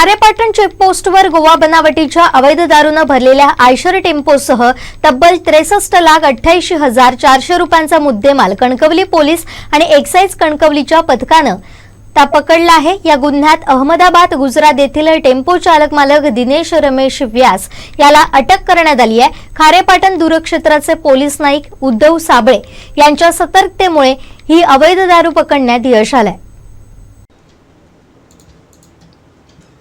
खारेपाटण चेकपोस्टवर गोवा बनावटीच्या अवैध दारूनं भरलेल्या आयशर टेम्पोसह तब्बल त्रेसष्ट लाख अठ्ठ्याऐंशी हजार चारशे रुपयांचा मुद्देमाल कणकवली पोलीस आणि एक्साईज कणकवलीच्या पथकानं ता पकडला आहे. या गुन्ह्यात अहमदाबाद गुजरात येथील टेम्पो चालक मालक दिनेश रमेश व्यास याला अटक करण्यात आली आहे. खारेपाटण दूरक्षेत्राचे पोलीस नाईक उद्धव साबळे यांच्या सतर्कतेमुळे ही अवैध दारू पकडण्यात यश आलंय.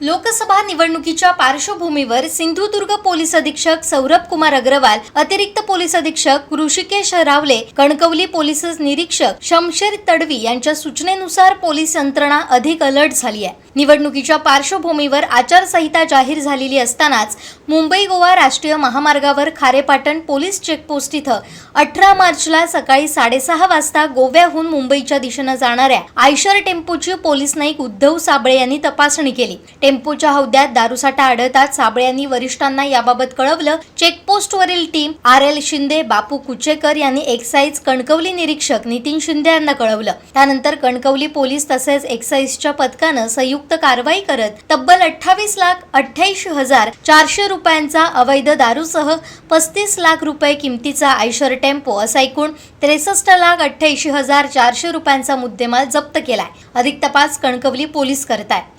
लोकसभा निवडणुकीच्या पार्श्वभूमीवर सिंधुदुर्ग पोलीस अधीक्षक सौरभ कुमार अग्रवाल अतिरिक्त पोलीस अधीक्षक ऋषिकेश रावले कणकवली पोलीस निरीक्षक शमशेर तडवी यांच्या सूचनेनुसार पोलीस यंत्रणा अधिक अलर्ट झाली आहे. निवडणुकीच्या पार्श्वभूमीवर आचारसंहिता जाहीर झालेली असतानाच मुंबई गोवा राष्ट्रीय महामार्गावर खारेपाटण पोलीस चेकपोस्ट इथं अठरा मार्चला सकाळी साडेसहा वाजता गोव्याहून मुंबईच्या दिशेनं जाणाऱ्या आयशर टेम्पोची पोलीस नाईक उद्धव साबळे यांनी तपासणी केली. टेम्पोच्या हौद्यात दारूसाठा आढळताच साबळे यांनी वरिष्ठांना याबाबत कळवलं. चेकपोस्टवरील team R L Shinde Bapu Kuchekar यांनी एक्साईज कणकवली निरीक्षक नितीन शिंदे यांना कळवलं. त्यानंतर कणकवली पोलीस तसेच एक्साईजच्या पथकानं संयुक्त कारवाई करत तब्बल अठ्ठावीस लाख अठ्ठ्याऐंशी हजार चारशे रुपयांचा अवैध दारूसह पस्तीस लाख रुपये किमतीचा आयशर टेम्पो असा एकूण त्रेसष्ट लाख अठ्ठ्याऐंशी हजार चारशे रुपयांचा मुद्देमाल जप्त केलाय. अधिक तपास कणकवली पोलीस करतायत.